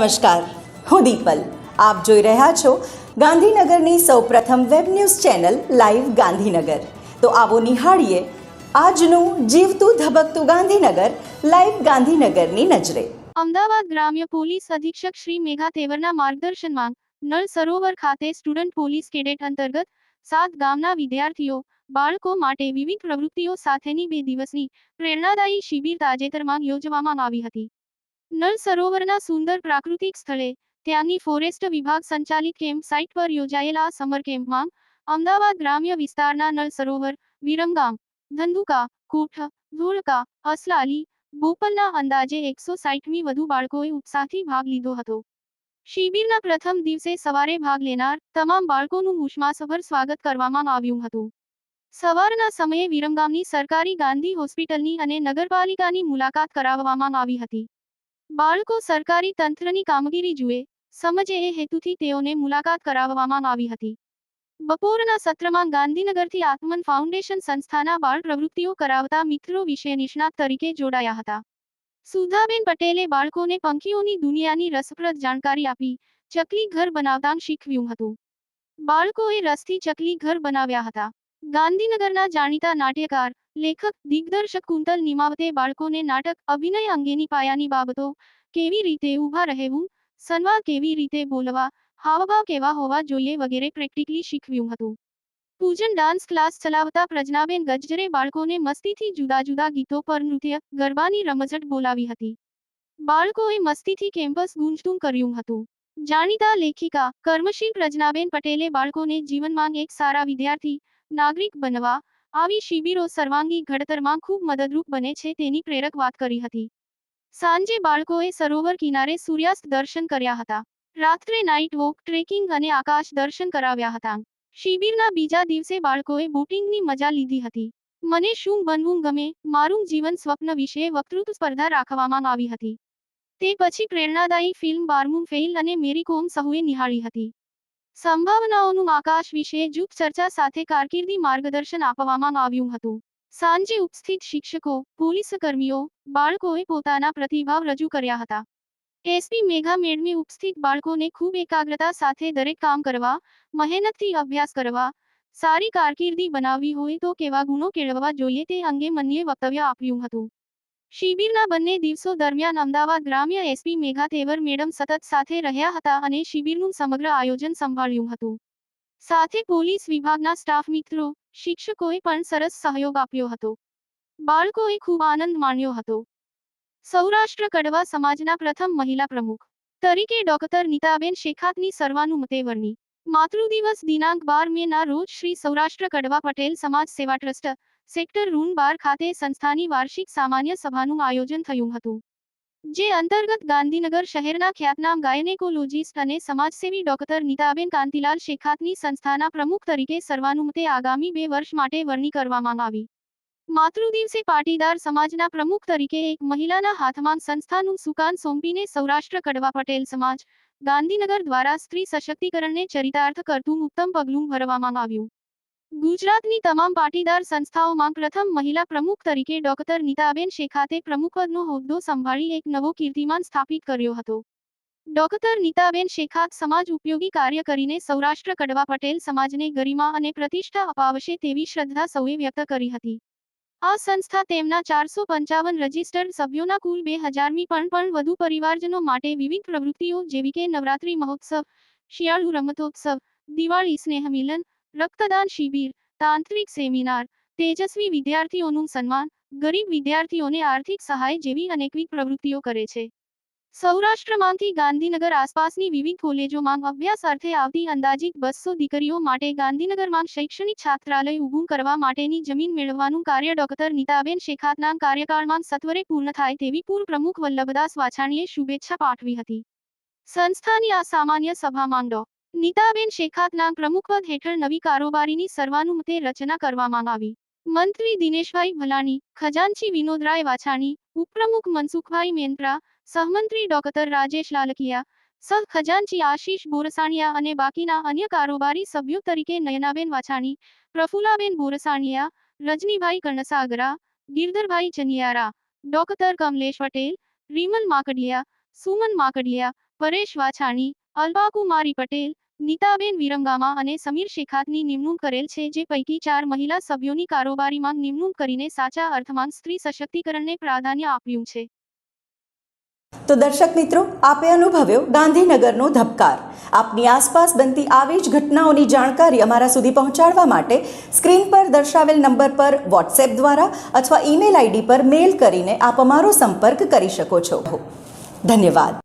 નમસ્કાર, હું દીપલ. આપ જોઈ રહ્યા છો ગાંધીનગરની સૌપ્રથમ web news channel live Gandhinagar. તો આવો નિહાળીએ આજનું જીવતું ધબકતું ગાંધીનગર, લાઈવ ગાંધીનગરની નજરે. અમદાવાદ ગ્રામ્ય પોલીસ અધિક્ષક શ્રી મેઘા તેવરના માર્ગદર્શનમાં નળ સરોવર ખાતે સ્ટુડન્ટ પોલીસ કેડેટ અંતર્ગત સાત ગામના વિદ્યાર્થીઓ, બાળકો માટે વિવિધ પ્રવૃત્તિઓ સાથેની બે દિવસની પ્રેરણાદાયી શિબિર તાજેતરમાં યોજવામાં આવી હતી. નળ સરોવરના સુંદર પ્રાકૃતિક સ્થળે, ત્યાંની ફોરેસ્ટ વિભાગ સંચાલિત કેમ્પ સાઇટ પર યોજાયેલા સમર કેમ્પમાં, અમદાવાદ ગ્રામ્ય વિસ્તારના નળ સરોવર, વિરમગામ, ધંધુકા, કોઠ, ધોળકા, અસલાલી બોપલના અંદાજે એકસો સાઠમી વધુ બાળકોએ ઉત્સાહથી ભાગ લીધો હતો. શિબિરના પ્રથમ દિવસે સવારે ભાગ લેનાર તમામ બાળકોનું ઉષ્માસભર સ્વાગત કરવામાં આવ્યું હતું. સવારના સમયે વિરમગામની સરકારી ગાંધી હોસ્પિટલની અને નગરપાલિકાની મુલાકાત કરાવવામાં આવી હતી. બાળકો સરકારી તંત્રની કામગીરી જુએ, સમજે એ હેતુથી તેઓને મુલાકાત કરાવવામાં આવી હતી. બપોરના સત્રમાં ગાંધીનગરથી આત્મન ફાઉન્ડેશન સંસ્થાના બાળ પ્રવૃત્તિઓ કરાવતા મિત્રો વિશે નિષ્ણાત તરીકે જોડાયા હતા. સુધાબેન પટેલે બાળકોને પંખીઓની દુનિયાની રસપ્રદ જાણકારી આપી ચકલી ઘર બનાવતા શીખવ્યું હતું. બાળકોએ રસથી ચકલી ઘર બનાવ્યા હતા. ગાંધીનગરના જાણીતા નાટ્યકાર, લેખક, દિગ્દર્શક કુંતલ નિમાવતે બાળકોને નાટક અભિનય અંગેની પાયાની બાબતો કેવી રીતે ઊભા રહેવું સંવાદ કેવી રીતે બોલવા, હાવભાવ કેવા હોવા જોઈએ વગેરે પ્રેક્ટિકલી શીખવ્યું હતું. પૂજન ડાન્સ ક્લાસ ચલાવતા પ્રજ્ઞાબેન ગજ્જરે બાળકોને મસ્તીથી જુદા જુદા ગીતો પર નૃત્ય, ગરબાની રમઝટ બોલાવી હતી. બાળકોએ મસ્તીથી કેમ્પસ ગુંજતું કર્યું હતું. જાણીતા લેખિકા, કર્મશીલ પ્રજ્ઞાબેન પટેલે બાળકોને જીવનમાં એક સારા વિદ્યાર્થી નાગરિક બનવા આવી શિબિરો સર્વાંગી ઘડતરમાં ખૂબ મદદરૂપ બને છે તેની પ્રેરક વાત કરી હતી. સાંજે બાળકોએ સરોવર કિનારે સૂર્યાસ્ત દર્શન કર્યા હતા. રાત્રે નાઇટ વોક ટ્રેકિંગ અને આકાશ દર્શન કરાવ્યા હતા. શિબિરના બીજા દિવસે બાળકોએ બોટિંગની મજા લીધી હતી. મને શું બનવું ગમે? મારું જીવન સ્વપ્ન વિશે વક્તૃત્વ સ્પર્ધા રાખવામાં આવી હતી તે પછી પ્રેરણાદાયી ફિલ્મ બારમું ફેઇલ અને મેરી કોમ સહુએ નિહાળી હતી. સંભાવનાઓનું આકાશ વિશે જૂથ ચર્ચા સાથે કારકિર્દી માર્ગદર્શન આપવામાં આવ્યું હતું. સાંજે ઉપસ્થિત શિક્ષકો પોલીસ કર્મીઓ બાળકોએ પોતાના પ્રતિભાવ રજૂ કર્યા હતા. એસપી મેઘા મેડમે ઉપસ્થિત બાળકોને ખૂબ એકાગ્રતા સાથે દરેક કામ કરવા, મહેનતથી અભ્યાસ કરવા, સારી કારકિર્દી બનાવવી હોય તો કેવા ગુણો કેળવવા જોઈએ તે અંગે મનીએ વક્તવ્ય આપ્યું હતું. શિબિરના બંને દિવસો દરમિયાન અમદાવાદ ગ્રામ્ય એસપી મેઘા તેવર મેડમ સતત સાથે રહ્યા હતા અને શિબિરનું સમગ્ર આયોજન સંભાળ્યું હતું. સાથે પોલીસ વિભાગના સ્ટાફ મિત્રો, શિક્ષકોએ પણ સરસ સહયોગ આપ્યો હતો. બાળકોએ ખૂબ આનંદ માણ્યો હતો. સૌરાષ્ટ્ર કડવા સમાજના પ્રથમ મહિલા પ્રમુખ તરીકે ડોક્ટર નીતાબેન શેખાતની સર્વાનુમતે વર્ણી માતૃદિવસ દિનાંક બાર મે ના રોજ શ્રી સૌરાષ્ટ્ર કડવા પટેલ સમાજ સેવા ટ્રસ્ટ સેક્ટર રૂન બાર ખાતે સંસ્થાની વાર્ષિક સામાન્ય સભાનું આયોજન થયું હતું, જે અંતર્ગત ગાંધીનગર શહેરના ખ્યાતનામ ગાયનેકોલોજીસ્ટ અને સમાજસેવી ડોક્ટર નીતાબેન કાંતિલાલ શેખાતની સંસ્થાના પ્રમુખ તરીકે સર્વાનુમતે આગામી બે વર્ષ માટે વરણી કરવામાં આવી. માતૃદિવસે પાટીદાર સમાજના પ્રમુખ તરીકે એક મહિલાના હાથમાં સંસ્થાનું સુકાન સોંપીને સૌરાષ્ટ્ર કડવા પટેલ સમાજ, ગાંધીનગર દ્વારા સ્ત્રી સશક્તિકરણને ચરિતાર્થ કરતું ઉત્તમ પગલું ભરવામાં આવ્યું. ગુજરાતની તમામ પાટીદાર સંસ્થાઓમાં પ્રથમ મહિલા પ્રમુખ તરીકે ડોક્ટર નીતાબેન શેખાતે પ્રમુખપદનો હોદ્દો સંભાળી એક નવો કીર્તિમાન સ્થાપિત કર્યો હતો. ડોક્ટર નીતાબેન શેખાત સમાજ ઉપયોગી કાર્ય કરીને સૌરાષ્ટ્ર કડવા પટેલ સમાજને ગરિમા અને પ્રતિષ્ઠા અપાવશે તેવી શ્રદ્ધા સૌએ વ્યક્ત કરી હતી. આ સંસ્થા તેમના ચારસો પંચાવન રજિસ્ટર્ડ સભ્યોના કુલ બે હજારમી પણ પણ વધુ પરિવારજનો માટે વિવિધ પ્રવૃત્તિઓ જેવી કે નવરાત્રી મહોત્સવ, શિયાળુ રમતોત્સવ, દિવાળી સ્નેહ મિલન રક્તદાન શિબિર, તાંત્રિક સેમિનાર, તેજસ્વી વિદ્યાર્થીઓનું સન્માન, ગરીબ વિદ્યાર્થીઓને આર્થિક સહાય જેવી અનેકવિધ પ્રવૃત્તિઓ કરે છે. સૌરાષ્ટ્રમાંથી ગાંધીનગર આસપાસની વિવિધ કોલેજોમાં અભ્યાસ અર્થે આવતી અંદાજિત બસો દીકરીઓ માટે ગાંધીનગરમાં શૈક્ષણિક છાત્રાલય ઊભું કરવા માટેની જમીન મેળવવાનું કાર્ય ડોક્ટર નીતાબેન શેખાતના કાર્યકાળમાં સત્વરે પૂર્ણ થાય તેવી પૂર્વ પ્રમુખ વલ્લભદાસ વાછાણીએ શુભેચ્છા પાઠવી હતી. સંસ્થાની આ સામાન્ય સભામાં ડો. નીતાબેન શેખાતના પ્રમુખપદ હેઠળ નવી કારોબારીની સર્વાનુમતે રચના કરવામાં આવી મંત્રી દિનેશભાઈ ભલાણી, ખજાનચી વિનોદરાય વાછાણી, ઉપપ્રમુખ મનસુખભાઈ મેન્દ્રા, સહમંત્રી ડોક્ટર રાજેશ લાલકિયા, સહ ખજાનચી આશીષ બોરસાણિયા અને બાકીના અન્ય કારોબારી સભ્યો તરીકે નયનાબેન વાછાણી પ્રફુલાબેન બોરસાણિયા, રજનીભાઈ કણસાગરા ગિરધરભાઈ ચનિયારા, ડોક્ટર કમલેશ પટેલ, રીમલ માકડિયા, સુમન માકડિયા, પરેશ વાછાણી, અલ્પાકુમારી પટેલ નીતાબેન વિરંગામા અને સમીર શેખાતની નિમણૂક કરેલ છે, જે પૈકી ચાર મહિલા સભ્યોની કારોબારીમાં નિમણૂક કરીને સાચા અર્થમાં સ્ત્રી સશક્તિકરણને પ્રાધાન્ય આપ્યું છે. તો દર્શક મિત્રો, આપે અનુભવ્યો ગાંધીનગરનો ધબકાર. આપની આસપાસ બનતી આવી જ ઘટનાઓની જાણકારી અમારા સુધી પહોંચાડવા માટે સ્ક્રીન પર દર્શાવેલ નંબર પર વોટ્સએપ દ્વારા અથવા ઈમેલ આઈડી પર મેલ કરીને આપ અમારો સંપર્ક કરી શકો છો. ધન્યવાદ.